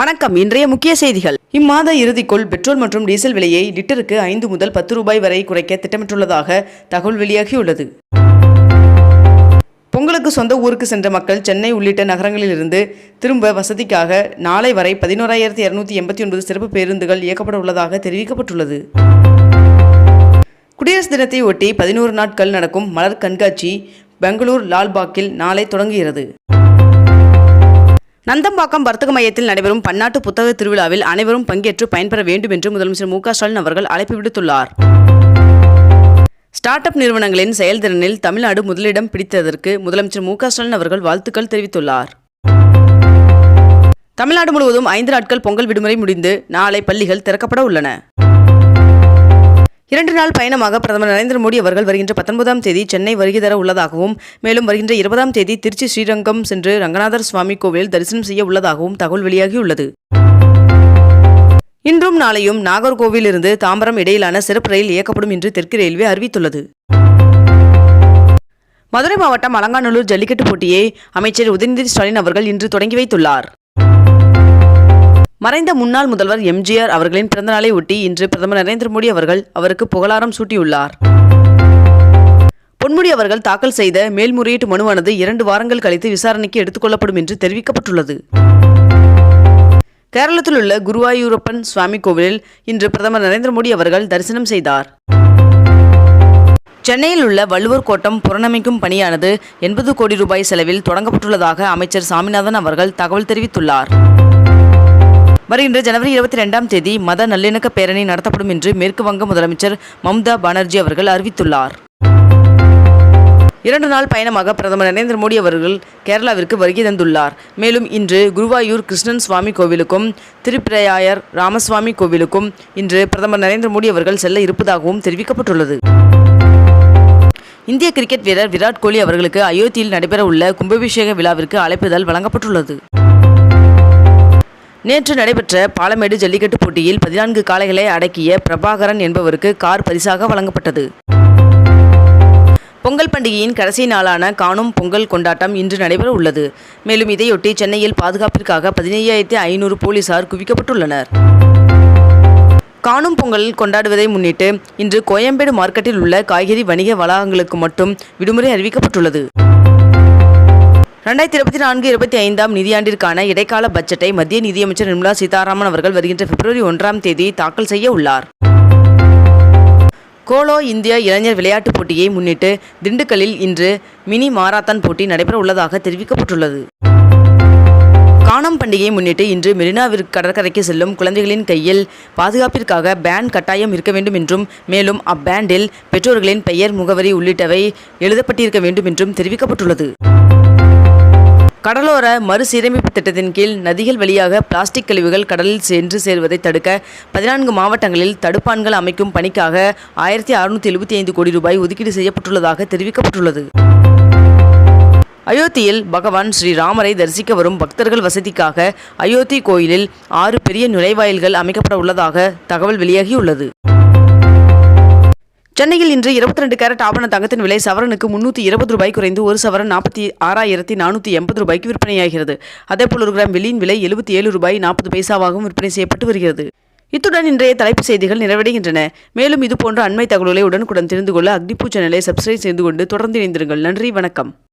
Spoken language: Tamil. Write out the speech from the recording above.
வணக்கம். இன்றைய முக்கிய செய்திகள். இம்மாத இறுதிக்குள் பெட்ரோல் மற்றும் டீசல் விலையை லிட்டருக்கு ஐந்து முதல் பத்து ரூபாய் வரை குறைக்க திட்டமிட்டுள்ளதாக தகவல் வெளியாகியுள்ளது. பொங்கலுக்கு சொந்த ஊருக்கு சென்ற மக்கள் சென்னை உள்ளிட்ட நகரங்களிலிருந்து திரும்ப வசதிக்காக நாளை வரை பதினோராயிரத்தி இருநூத்தி எண்பத்தி ஒன்பது சிறப்பு பேருந்துகள் இயக்கப்பட உள்ளதாக தெரிவிக்கப்பட்டுள்ளது. குடியரசு தினத்தை ஒட்டி பதினோரு நாட்கள் நடக்கும் மலர் கண்காட்சி பெங்களூர் லால்பாக்கில் நாளை தொடங்குகிறது. நந்தம்பாக்கம் வர்த்தக மையத்தில் நடைபெறும் பன்னாட்டு புத்தக திருவிழாவில் அனைவரும் பங்கேற்று பயன்பெற வேண்டும் என்று முதலமைச்சர் மு ஸ்டாலின் அவர்கள் அழைப்பு விடுத்துள்ளார். ஸ்டார்ட் அப் நிறுவனங்களின் செயல்திறனில் தமிழ்நாடு முதலிடம் பிடித்ததற்கு முதலமைச்சர் மு ஸ்டாலின் அவர்கள் வாழ்த்துக்கள் தெரிவித்துள்ளார். தமிழ்நாடு முழுவதும் ஐந்து நாட்கள் பொங்கல் விடுமுறை முடிந்து நாளை பள்ளிகள் திறக்கப்பட உள்ளன. இரண்டு நாள் பயணமாக பிரதமர் நரேந்திர மோடி அவர்கள் வருகின்ற பத்தொன்பதாம் தேதி சென்னை வருகை தர உள்ளதாகவும் மேலும் வருகின்ற இருபதாம் தேதி திருச்சி ஸ்ரீரங்கம் சென்று ரங்கநாதர் சுவாமி கோவிலில் தரிசனம் செய்ய உள்ளதாகவும் தகவல் வெளியாகியுள்ளது. இன்றும் நாளையும் நாகர்கோவிலிருந்து தாம்பரம் இடையிலான சிறப்பு ரயில் இயக்கப்படும் என்று தெற்கு ரயில்வே அறிவித்துள்ளது. மதுரை மாவட்டம் அலங்காநல்லூர் ஜல்லிக்கட்டு போட்டியை அமைச்சர் உதயநிதி ஸ்டாலின் அவர்கள் இன்று தொடங்கி வைத்துள்ளார். மறைந்த முன்னாள் முதல்வர் எம்ஜிஆர் அவர்களின் பிறந்தநாளை ஒட்டி இன்று பிரதமர் நரேந்திர மோடி அவர்கள் அவருக்கு புகழாரம் சூட்டியுள்ளார். பொன்முடி அவர்கள் தாக்கல் செய்த மேல்முறையீட்டு மனுவானது இரண்டு வாரங்கள் கழித்து விசாரணைக்கு எடுத்துக்கொள்ளப்படும் என்று தெரிவிக்கப்பட்டுள்ளது. கேரளத்தில் உள்ள குருவாயூரப்பன் சுவாமி கோவிலில் இன்று பிரதமர் நரேந்திர மோடி அவர்கள் தரிசனம் செய்தார். சென்னையில் உள்ள வள்ளுவர் கோட்டம் புறணமைக்கும் பணியானது எண்பது கோடி ரூபாய் செலவில் தொடங்கப்பட்டுள்ளதாக அமைச்சர் சாமிநாதன் அவர்கள் தகவல் தெரிவித்துள்ளார். வருகின்ற ஜனவரி இருபத்தி ரெண்டாம் தேதி மத நல்லிணக்க பேரணி நடத்தப்படும் என்று மேற்கு வங்க முதலமைச்சர் மம்தா பானர்ஜி அவர்கள் அறிவித்துள்ளார். இரண்டு நாள் பயணமாக பிரதமர் நரேந்திர மோடி அவர்கள் கேரளாவிற்கு வருகை தந்துள்ளார். மேலும் இன்று குருவாயூர் கிருஷ்ணன் சுவாமி கோவிலுக்கும் திருப்பிரையாயர் ராமசுவாமி கோவிலுக்கும் இன்று பிரதமர் நரேந்திர மோடி அவர்கள் செல்ல இருப்பதாகவும் தெரிவிக்கப்பட்டுள்ளது. இந்திய கிரிக்கெட் வீரர் விராட் கோலி அவர்களுக்கு அயோத்தியில் நடைபெறவுள்ள கும்பாபிஷேக விழாவிற்கு அழைப்புதல் வழங்கப்பட்டுள்ளது. நேற்று நடைபெற்ற பாலமேடு ஜல்லிக்கட்டு போட்டியில் பதினான்கு காளைகளை அடக்கிய பிரபாகரன் என்பவருக்கு கார் பரிசாக வழங்கப்பட்டது. பொங்கல் பண்டிகையின் கடைசி நாளான காணும் பொங்கல் கொண்டாட்டம் இன்று நடைபெற உள்ளது. மேலும் இதையொட்டி சென்னையில் பாதுகாப்பிற்காக பதினையாயிரத்தி ஐநூறு போலீசார் குவிக்கப்பட்டுள்ளனர். காணும் பொங்கல் கொண்டாடுவதை முன்னிட்டு இன்று கோயம்பேடு மார்க்கெட்டில் உள்ள காய்கறி வணிக வளாகங்களுக்கு மட்டும் விடுமுறை அறிவிக்கப்பட்டுள்ளது. ரெண்டாயிரத்தி இருபத்தி நான்கு இருபத்தி ஐந்தாம் நிதியாண்டிற்கான இடைக்கால பட்ஜெட்டை மத்திய நிதியமைச்சர் நிர்மலா சீதாராமன் அவர்கள் வருகின்ற பிப்ரவரி ஒன்றாம் தேதி தாக்கல் செய்ய உள்ளார். கோலோ இந்தியா இளைஞர் விளையாட்டுப் போட்டியை முன்னிட்டு திண்டுக்கல்லில் இன்று மினி மாராத்தான் போட்டி நடைபெற உள்ளதாக தெரிவிக்கப்பட்டுள்ளது. காணம் பண்டிகையை முன்னிட்டு இன்று மெரினாவிற்கு கடற்கரைக்கு செல்லும் குழந்தைகளின் கையில் பாதுகாப்பிற்காக பேண்ட் கட்டாயம் இருக்க வேண்டும் என்றும் மேலும் அப்பேண்டில் பெற்றோர்களின் பெயர் முகவரி உள்ளிட்டவை எழுதப்பட்டிருக்க வேண்டும் என்றும் தெரிவிக்கப்பட்டுள்ளது. கடலோர மறுசீரமைப்பு திட்டத்தின் கீழ் நதிகள் வழியாக பிளாஸ்டிக் கழிவுகள் கடலில் சென்று சேர்வதை தடுக்க பதினான்கு மாவட்டங்களில் தடுப்பான்கள் அமைக்கும் பணிக்காக ஆயிரத்தி அறுநூற்றி எழுபத்தி ஐந்து கோடி ரூபாய் ஒதுக்கீடு செய்யப்பட்டுள்ளதாக தெரிவிக்கப்பட்டுள்ளது. அயோத்தியில் பகவான் ஸ்ரீராமரை தரிசிக்க வரும் பக்தர்கள் வசதிக்காக அயோத்தி கோயிலில் ஆறு பெரிய நுழைவாயில்கள் அமைக்கப்பட உள்ளதாக தகவல் வெளியாகியுள்ளது. சென்னையில் இன்று இருபத்தி ரெண்டு கேரட் ஆபண தங்கத்தின் விலை சவரனுக்கு முன்னூற்றி இருபது ரூபாய் குறைந்து ஒரு சவரன் நாற்பத்தி ஆறாயிரத்தி நானூற்றி எண்பது ரூபாய்க்கு விற்பனையாகிறது. அதேபோல் ஒரு கிராம் வெள்ளியின் விலை எழுபத்தி ஏழு ரூபாய் நாற்பது பைசாவாகவும் விற்பனை செய்யப்பட்டு வருகிறது. இத்துடன் இன்றைய தலைப்புச் செய்திகள் நிறைவடைகின்றன. மேலும் இதுபோன்ற அண்மை தகவல்களை உடனுக்குடன் தெரிந்து கொள்ள அக்னிபூ சேனலை சப்ஸ்கிரைப் செய்து கொண்டு தொடர்ந்து இணைந்திருங்கள். நன்றி வணக்கம்.